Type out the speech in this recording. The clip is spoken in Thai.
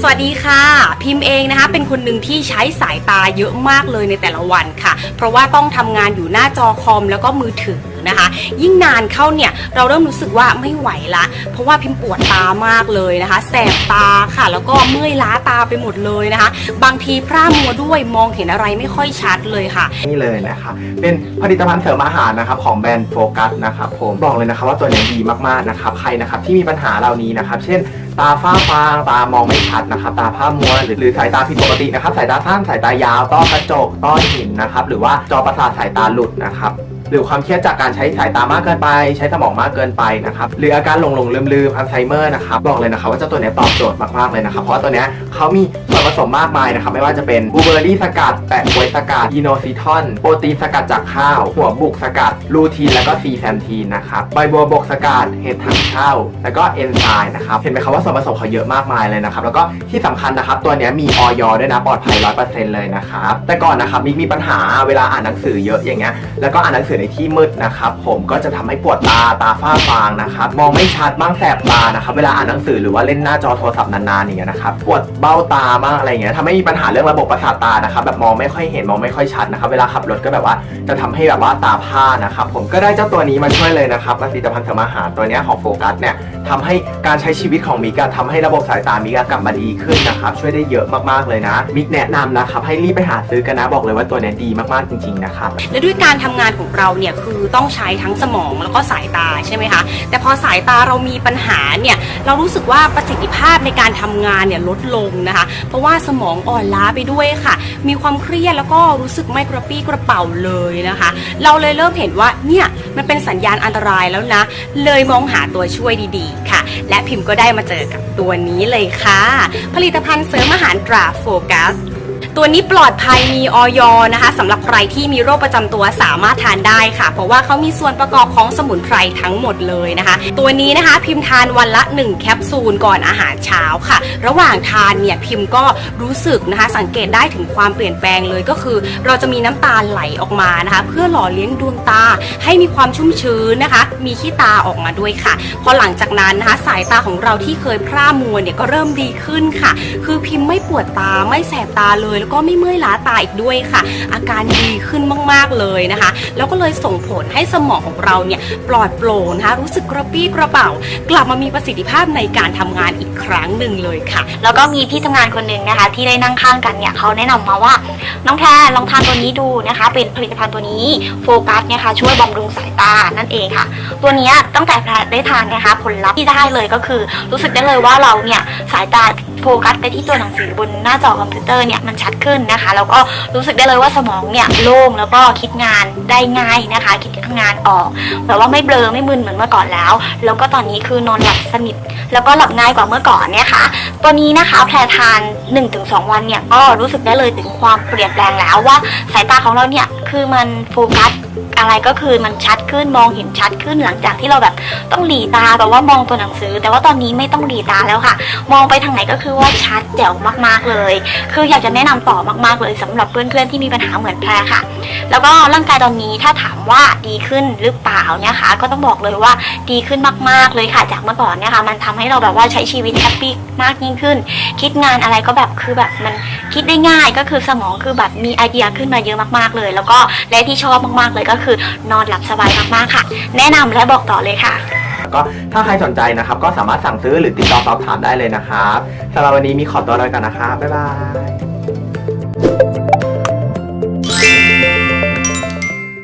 สวัสดีค่ะ พิมพ์เองนะคะ เป็นคนหนึ่งที่ใช้สายตาเยอะมากเลยในแต่ละวันค่ะ เพราะว่าต้องทำงานอยู่หน้าจอคอมแล้วก็มือถือนะคะ ยิ่งนานเข้าเนี่ยเราเริ่มรู้สึกว่าไม่ไหวละ เพราะว่าพิมพ์ปวดตามากเลยนะคะ แสบตาค่ะ แล้วก็เมื่อยล้าตาไปหมดเลยนะคะ บางทีพร่ามัวด้วยมองเห็นอะไรไม่ค่อยชัดเลยค่ะ นี่เลยนะคะเป็นผลิตภัณฑ์เสริมอาหารนะครับของแบรนด์โฟกัสนะครับผมบอกเลยนะครับว่าตัวนี้ดีมากๆนะครับใครนะครับที่มีปัญหาเหล่านี้นะครับ เช่น ตาฝ้าฟางตามองไม่ชัดนะครับ ตาผ้ามัวหรือหรือสายตาผิดปกตินะครับ สายตาสั้นสายตายาวต้อกระจกต้อหินนะครับ หรือว่าจอประสาทสายตาหลุดนะครับ หรือความเครียดจากการใช้สายตามากเกินไป ใช้สมองมากเกินไปนะครับหรืออาการหลงหลงลืมลืมอัลไซเมอร์นะครับบอกเลยนะครับว่าเจ้าตัวนี้ตอบโจทย์มากๆเลยนะครับเพราะตัวนี้เขามีส่วนผสมมากมายนะครับไม่ว่าจะเป็นบูเบอร์รี่สกัดแปะกล้วยสกัดยีโนซิทอนโปรตีนสกัดจากข้าว หัวบุกสกัดลูทีนแล้วก็ซีแซนทีนนะครับใบบัวบกสกัดเห็ดถังเช่าแล้วก็เอนไซม์นะครับเห็นไหมครับว่าส่วนผสมเขาเยอะมากมายเลยนะครับแล้วก็ที่สำคัญนะครับตัวนี้มีออยด้วยนะปลอดภัย100%เลยนะครับแต่ก่อนนะครับมิกมีปัญหาเวลาอ่านหนังสือเยอะอย่างเงี้ยแล้วก็อ่านหนังสือในที่มืดนะครับผมก็จะทำให้ปวดตาตาฝ้าฟางนะครับมองไม่ชัดบ้างแสบตานะครับเวลาอ่านหนังสือหรือว่าเล่นหน้าจอโทรศัพท์นานๆอย่างเงี้ยนะครับปวดเบ้าตามากอะไรเงี้ยทำให้มีปัญหาเรื่องระบบประสาทตานะครับแบบมองไม่ค่อยเห็นมองไม่ค่อยชัดนะครับเวลาขับรถก็แบบว่าจะทำให้แบบว่าตาผ้านะครับผมก็ได้เจ้าตัวนี้มาช่วยเลยนะครับผลิตภัณฑ์เสริมอาหารตัวนี้ของโฟกัสเนี่ยทำให้การใช้ชีวิตของมิกอะทำให้ระบบสายตามิกะกลับมาดีขึ้นนะครับช่วยได้เยอะมากๆเลยนะ มิกแนะนำนะครับให้รีบไปหาซื้อกันนะบอกเลยว่าตัวนี้ดีมากๆจริงๆนะครับและด้วยการทำงานของเราเนี่ยคือต้องใช้ทั้งสมองแล้วก็สายตาใช่ไหมคะ แต่พอสายตาเรามีปัญหาเนี่ยเรารู้สึกว่าประสิทธิภาพในการทำงานเนี่ยลดลงนะคะ เพราะว่าสมองอ่อนล้าไปด้วยค่ะ มีความเครียดแล้วก็รู้สึกไม่กระปี้กระเป๋าเลยนะคะ เราเลยเริ่มเห็นว่าเนี่ยมันเป็นสัญญาณอันตรายแล้วนะ เลยมองหาตัวช่วยดีๆ ค่ะ และพิมพ์ก็ได้มาเจอกับตัวนี้เลยค่ะ ผลิตภัณฑ์เสริมอาหารตราโฟกัส ตัวนี้ปลอดภัยมีออยนะคะสำหรับใครที่มีโรคประจำตัวสามารถทานได้ค่ะ เพราะว่าเขามีส่วนประกอบของสมุนไพรทั้งหมดเลยนะคะ ตัวนี้นะคะพิมพ์ทานวันละ 1 แคปซูลก่อนอาหารเช้าค่ะ ระหว่างทานเนี่ยพิมพ์ก็รู้สึกนะคะ สังเกตได้ถึงความเปลี่ยนแปลงเลยก็คือ เราจะมีน้ำตาไหลออกมานะคะ เพื่อหล่อเลี้ยงดวงตาให้มีความชุ่มชื้นนะคะ มีขี้ตาออกมาด้วยค่ะ พอหลังจากนั้นนะคะสายตาของเราที่เคยพร่ามัวเนี่ยก็เริ่มดีขึ้นค่ะ คือพิมพ์ไม่ปวดตาไม่แสบตาเลยแล้วก็ไม่เมื่อยล้าตาอีกด้วยค่ะ อาการดีขึ้นมากๆเลยนะคะ แล้วก็เลยส่งผลให้สมองของเราเนี่ยปลอดโปร่งนะคะรู้สึกกระปี้กระเป๋า กลับมามีประสิทธิภาพในการทำงานอีกครั้งหนึ่งเลยค่ะ แล้วก็มีพี่ทำงานคนหนึ่งนะคะ ที่ได้นั่งข้างกันเนี่ยเขาแนะนำมาว่าน้องแทนลองทานตัวนี้ดูนะคะ เป็นผลิตภัณฑ์ตัวนี้โฟกัสเนี่ยค่ะช่วยบำรุงสายตานั่นเองค่ะ ตัวนี้ตั้งแต่ได้ทานนะคะ ผลลัพธ์ที่ได้เลยก็คือ รู้สึกได้เลยว่าเราเนี่ยสายตาโฟกัสไปที่ตัวหนังสือบนหน้าจอคอมพิวเตอร์เนี่ยมันชัดขึ้นนะคะ แล้วก็รู้สึกได้เลยว่าสมองเนี่ยโล่งแล้วก็คิดงานได้ง่ายนะคะ คิดงานออกแบบว่าไม่เบลอไม่มึนเหมือนเมื่อก่อนแล้ว แล้วก็ตอนนี้คือนอนหลับสนิทแล้วก็หลับง่ายกว่าเมื่อก่อนเนี่ยค่ะ ตัวนี้นะคะแพรทาน 1-2 วันเนี่ยก็รู้สึกได้เลยถึงความเปลี่ยนแปลงแล้วว่าสายตาของเราเนี่ยคือมันโฟกัสอะไรก็คือมันชัดขึ้นมองเห็นชัดขึ้นหลังจากที่เราแบบต้องหลีตาแบบว่ามองตัวหนังสือ แต่ว่าตอนนี้ไม่ต้องหลีตาแล้วค่ะ มองไปทางไหนก็คือว่าชัดแจ๋วมากๆเลย คืออยากจะแนะนำต่อมากๆเลยสำหรับเพื่อนๆที่มีปัญหาเหมือนแพรค่ะ แล้วก็ร่างกายตอนนี้ถ้าถามว่าดีขึ้นหรือเปล่าเนี่ยค่ะ ก็ต้องบอกเลยว่าดีขึ้นมากๆเลยค่ะ จากเมื่อก่อนเนี่ยค่ะ มันทำให้เราแบบว่าใช้ชีวิตแฮปปี้มากยิ่งขึ้น คิดงานอะไรก็แบบคือแบบมันคิดได้ง่ายก็คือสมองคือแบบมีไอเดียขึ้นมาเยอะมากๆเลย แล้วก็และที่ชอบมากๆเลยก็คือนอนหลับสบายมากๆค่ะ แนะนำและบอกต่อเลยค่ะ ก็ถ้าใครสนใจนะครับ ก็สามารถสั่งซื้อหรือติดต่อสอบถามได้เลยนะครับสำหรับวันนี้มีขอตัวลาไปก่อนนะครับบ๊ายบาย